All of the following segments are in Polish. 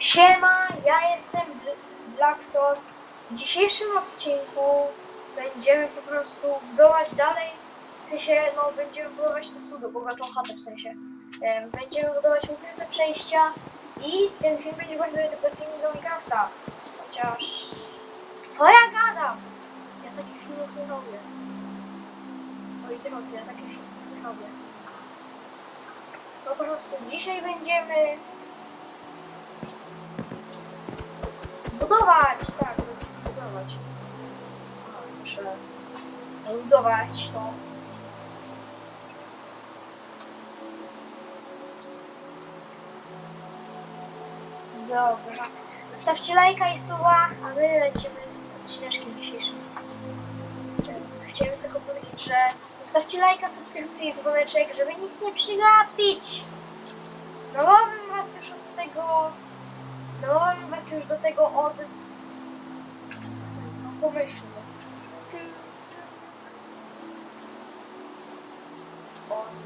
Siema, ja jestem Bl- Blackson. W dzisiejszym odcinku będziemy po prostu budować dalej, w sensie, no będziemy budować to sudo, bogatą chatę w sensie. Em, Będziemy budować ukryte przejścia i ten film będzie bardzo edukacyjny do Minecrafta. Chociaż... Co ja gadam? Ja takich filmów nie robię. Moi drodzy, ja takich filmów nie robię. Po prostu dzisiaj będziemy Budować! Tak, budować. Muszę budować to. Dobrze. Zostawcie lajka i suba, a my lecimy z odcineczkiem dzisiejszym. Chciałem tylko powiedzieć, że zostawcie lajka, subskrypcję i dzwoneczek, żeby nic nie przegapić. Namówiłem was już od tego Dałem was już do tego od... No, pomyślmy. Od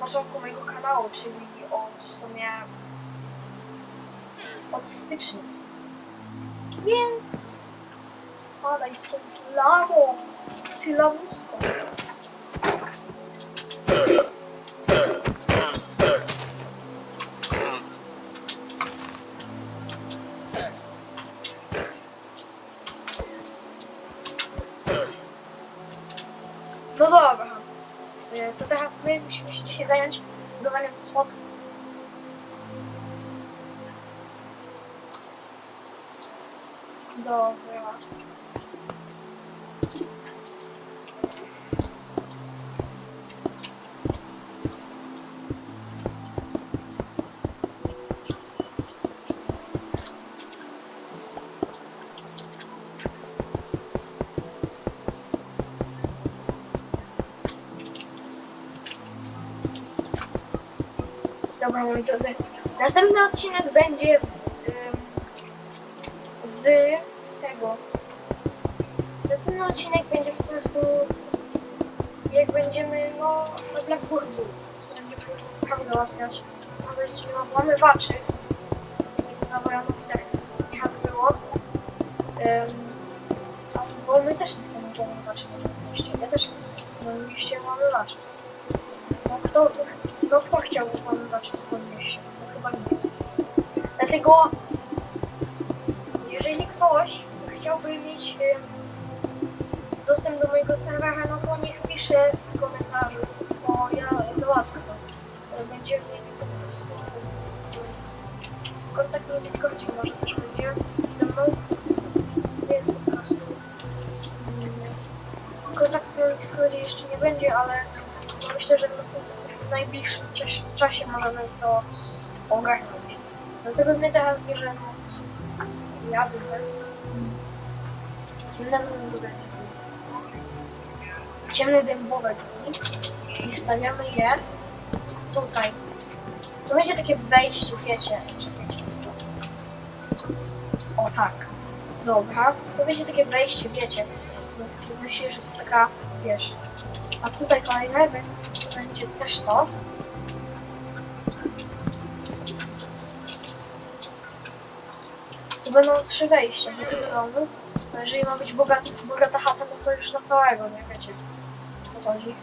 początku mojego kanału, czyli od w sumie... Od stycznia. Więc... Spadaj stąd lawą! Ty lawusko! To teraz my musimy się dzisiaj zająć budowaniem schodów. Dobra. Dobra, moi drodzy. Następny odcinek będzie ym, z tego. Następny odcinek będzie po prostu jak będziemy no na Blackboardu. Co będzie pewnie sprawy załatwiać. Sprawdzać czy nie ma włamywaczy. Jak to na Wojanowicach nieraz było. Ym, bo my też nie chcemy włamywaczy na. Ja też nie chcę. No mieście włamywaczy. No kto, no kto chciałby włamywać w swoim mieście? No chyba nikt. Dlatego, jeżeli ktoś chciałby mieć dostęp do mojego serwera, no to niech pisze w komentarzu, to ja załatwię to. Będzie w nim po prostu kontakt na Discordzie może też będzie ze mną. Jest po prostu em, kontakt na Discordzie jeszcze nie będzie, ale myślę, że w następnym w najbliższym czasie, możemy to ogarnąć. Dlatego my teraz bierzemy ja biorę ciemne dębowe drzwi. Ciemne dębowe i wstawiamy je tutaj. To będzie takie wejście, wiecie, czekajcie. O tak. Dobra. To będzie takie wejście, wiecie. No myślę, że to taka, wiesz. A tutaj kolejne będzie też to. Tu będą trzy wejścia do tego domu. No jeżeli ma być bogata, bogata chata, no to już na całego, nie wiecie o co chodzi.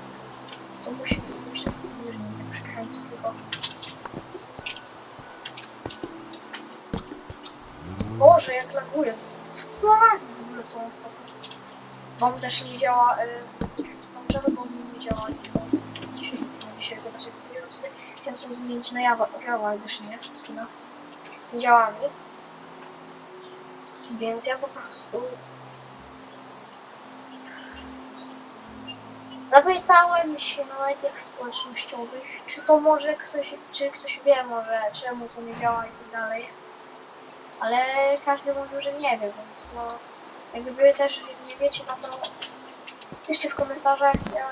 To musi być że nie tak przekręcę tylko. Boże, jak laguje, co, co to za lagi w ogóle są ostatnio? Wam też nie działa, y, Wam bo mi nie działa i dzisiaj, dzisiaj zobaczę chwilę sobie. Chciałem sobie zmienić na Java, Java też nie, skina. Nie działa mi. Więc ja po prostu zapytałem się na mediach społecznościowych, czy to może ktoś, czy ktoś wie może czemu to nie działa i tak dalej. Ale każdy mówił, że nie wie, więc no jakby też nie wiecie, no to piszcie w komentarzach, ja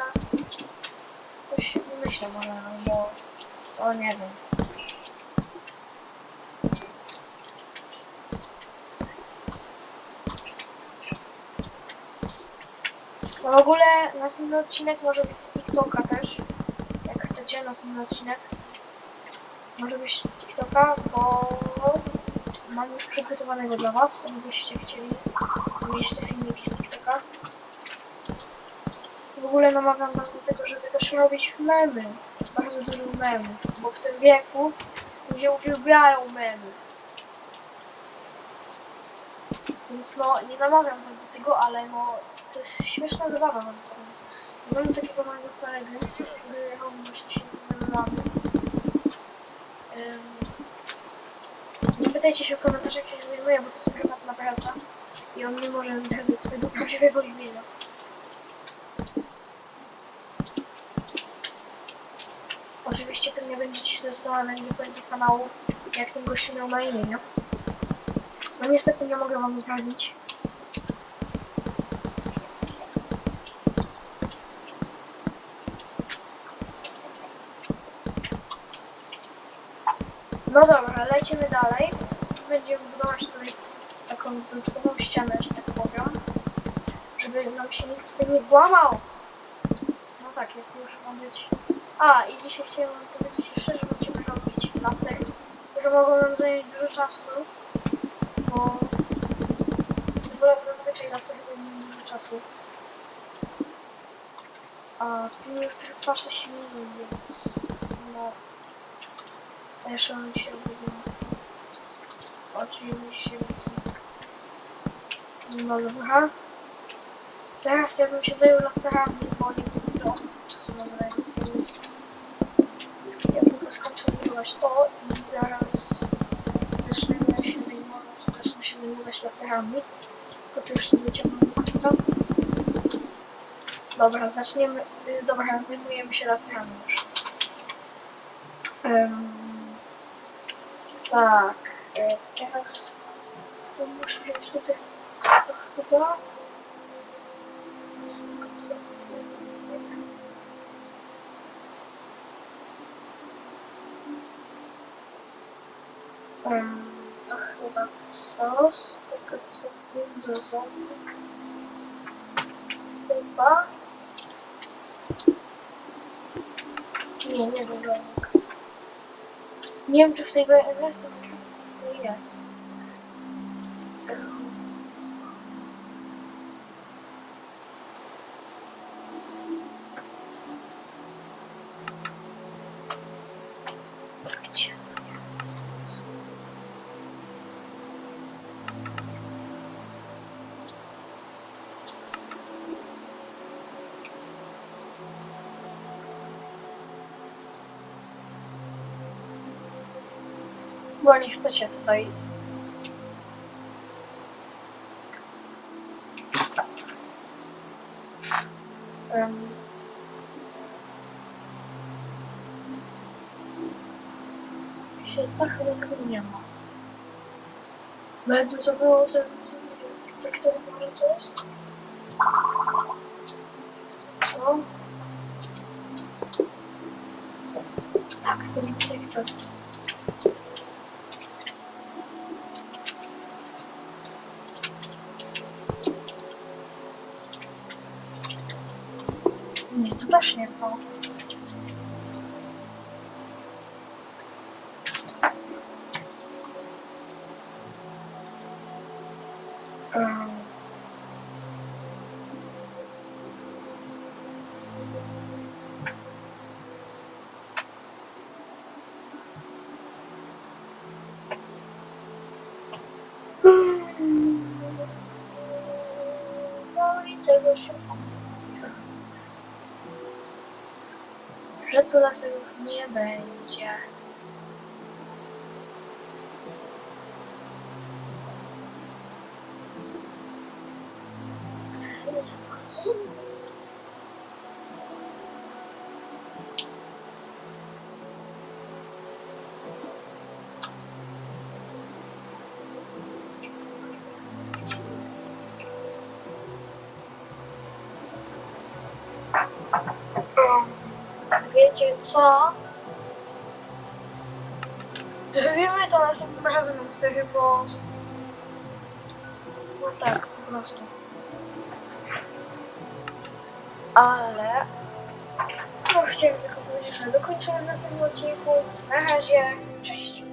coś wymyślę może, albo co, nie wiem. No w ogóle następny odcinek może być z TikToka też. Jak chcecie, następny odcinek. Może być z TikToka, bo mam już przygotowanego dla was, jakbyście chcieli mieć te filmiki z TikToka. Ogóle namawiam was do tego, żeby też robić memy. Bardzo dużo memów, bo w tym wieku ludzie uwielbiają memy. Więc no, nie namawiam was do tego, ale no, to jest śmieszna zabawa, powiem. Znam takiego mojego kolegę, który robi właśnie się z memami. Nie pytajcie się w komentarzach, jak się zajmuje, bo to jest prywatna praca i on nie może zdradzać swojego prawdziwego imienia. Oczywiście pewnie będziecie się zastanawiać do końca kanału, jak ten gościu miał na imię, nie? No niestety nie mogę wam zdradzić. No dobra, lecimy dalej. Będziemy budować tutaj taką dodatkową ścianę, że tak powiem. Żeby nam się nikt tutaj nie włamał. No tak, jak już ma być. A, i dzisiaj chciałem wam powiedzieć jeszcze, że będziemy robić laser, które mogą nam zająć dużo czasu, bo bo zazwyczaj lasery zajmują dużo czasu. A film już trwa 6 minut, więc no... Jeszcze on się obowiązki. Oczywiście. No dobra. Teraz ja bym się zajął laserami, bo nie wiem ile czasu mam zająć, więc ja tylko skończę to i zaraz zacznę się zajmować, zacznę się zajmować laserami. Tylko to już nie wyciągnę do końca. Dobra, zaczniemy. y, Dobra, zajmujemy się laserami już. Em, tak, e, teraz muszę wziąć tutaj to chyba. Em, To chyba co z tego co ząbek. Chyba. Nie, nie do ząbek. Nie wiem, czy w tej wersji to jest. Gdzie Bo nie chcecie tutaj. Um. Co chyba tego nie ma. Jakby to było, jest? Co? Tak, to jest detektor. Nie, to. Um. No i się że tu laserów nie będzie. Wiecie co? Zrobimy to następnym razem od serii, bo... No tak, po prostu. Ale... No chciałem tylko powiedzieć, że dokończymy w następnym odcinku. Na razie, cześć.